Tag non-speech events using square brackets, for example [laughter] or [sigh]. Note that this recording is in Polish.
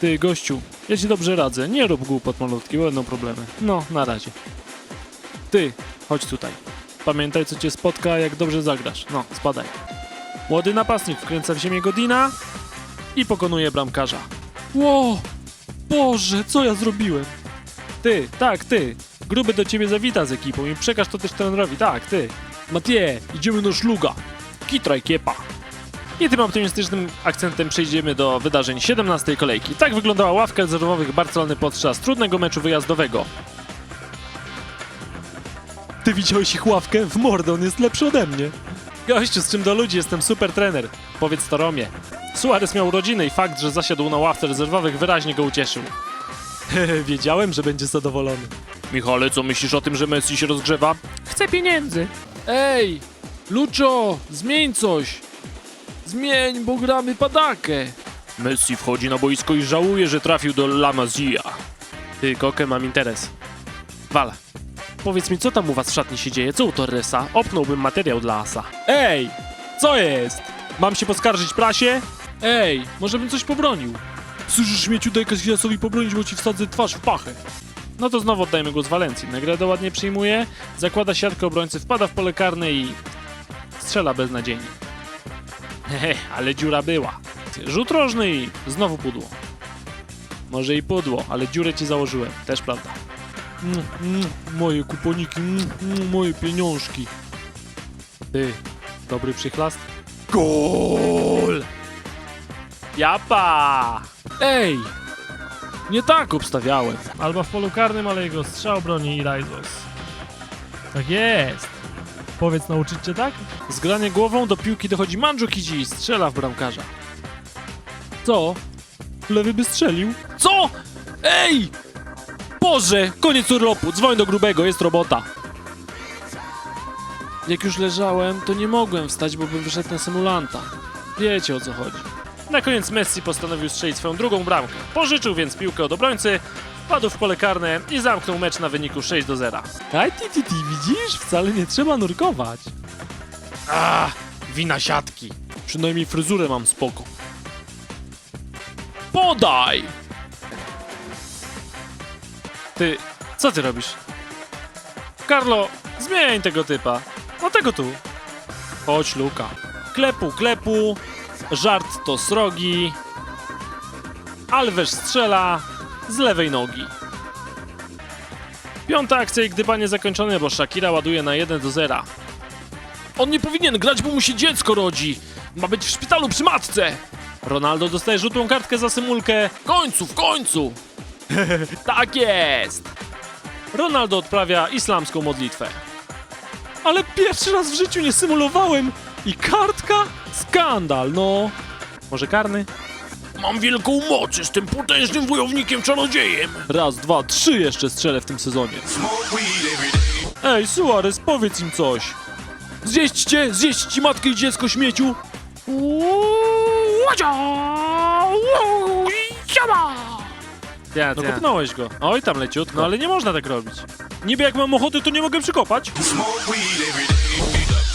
Ty, gościu, ja ci dobrze radzę. Nie rób głupot malutki, będą problemy. No, na razie. Ty, chodź tutaj. Pamiętaj, co cię spotka, jak dobrze zagrasz. No, spadaj. Młody napastnik wkręca w ziemię Godina i pokonuje bramkarza. Ło! Boże, co ja zrobiłem? Ty, tak, ty. Gruby do ciebie zawita z ekipą i przekaż to też trenerowi. Tak, ty. Matie, idziemy do szluga. Kitraj kiepa. I tym optymistycznym akcentem przejdziemy do wydarzeń 17 kolejki. Tak wyglądała ławka rezerwowych Barcelony podczas trudnego meczu wyjazdowego. Ty widziałeś ich ławkę? W mordę, on jest lepszy ode mnie. Gościu, z czym do ludzi, jestem super trener. Powiedz to Romie. Suarez miał urodziny i fakt, że zasiadł na ławce rezerwowych wyraźnie go ucieszył. [laughs] Wiedziałem, że będzie zadowolony. Michale, co myślisz o tym, że Messi się rozgrzewa? Chcę pieniędzy. Ej, Lucho, zmień coś. Zmień, bo gramy padakę. Messi wchodzi na boisko i żałuje, że trafił do La Masia. Ty, Kokę, mam interes. Wala. Powiedz mi, co tam u was w szatni się dzieje? Co u Torresa? Opnąłbym materiał dla Asa. Ej! Co jest? Mam się poskarżyć prasie? Ej, może bym coś pobronił. Słyszysz, śmieciu, daj Cassillasowi pobronić, bo ci wsadzę twarz w pachę. No to znowu oddajmy głos Walencji. Nagrodę ładnie przyjmuje, zakłada siatkę obrońcy, wpada w pole karne i strzela beznadziejnie. Hehe, ale dziura była. Rzut rożny i znowu pudło. Może i pudło, ale dziurę ci założyłem, też prawda. Mm, mm, moje kuponiki, mm, mm, moje pieniążki. Ty, dobry przychlast? Gol! Japa! Ej! Nie tak obstawiałem. Alba w polu karnym, ale jego strzał broni i Rajzos. Tak jest. Powiedz, nauczyć tak? Zgranie głową do piłki dochodzi Mandzukici i strzela w bramkarza. Co? Lewy by strzelił? Co? Ej! Boże! Koniec urlopu, dzwoń do grubego, jest robota. Jak już leżałem, to nie mogłem wstać, bo bym wyszedł na symulanta. Wiecie o co chodzi. Na koniec Messi postanowił strzelić swoją drugą bramkę. Pożyczył więc piłkę od obrońcy, wpadł w pole karne i zamknął mecz na wyniku 6 do 0. Aj, ti, ti, ti, widzisz? Wcale nie trzeba nurkować. A, wina siatki. Przynajmniej fryzurę mam spoko. Podaj! Ty, co ty robisz? Carlo, zmień tego typa. No tego tu. Chodź, Luka. Klepu, klepu. Żart to srogi. Alves strzela z lewej nogi. Piąta akcja i gdybanie zakończone, bo Shakira ładuje na 1 do 0. On nie powinien grać, bo mu się dziecko rodzi. Ma być w szpitalu przy matce. Ronaldo dostaje żółtą kartkę za symulkę. W końcu, w końcu. [laughs] tak jest. Ronaldo odprawia islamską modlitwę. Ale pierwszy raz w życiu nie symulowałem. I kartka? Skandal, no. Może karny? Mam wielką moc, jestem potężnym wojownikiem czarodziejem. Raz, dwa, trzy jeszcze strzelę w tym sezonie. Ej, Suarez, powiedz im coś. Zjeść cię, zjeść ci matkę i dziecko śmieciu. Ładzia! Siaba! Ja, no kopnąłeś go. Oj, tam leciutko. No ale nie można tak robić. Niby jak mam ochoty, to nie mogę przykopać. Smoke weed every day.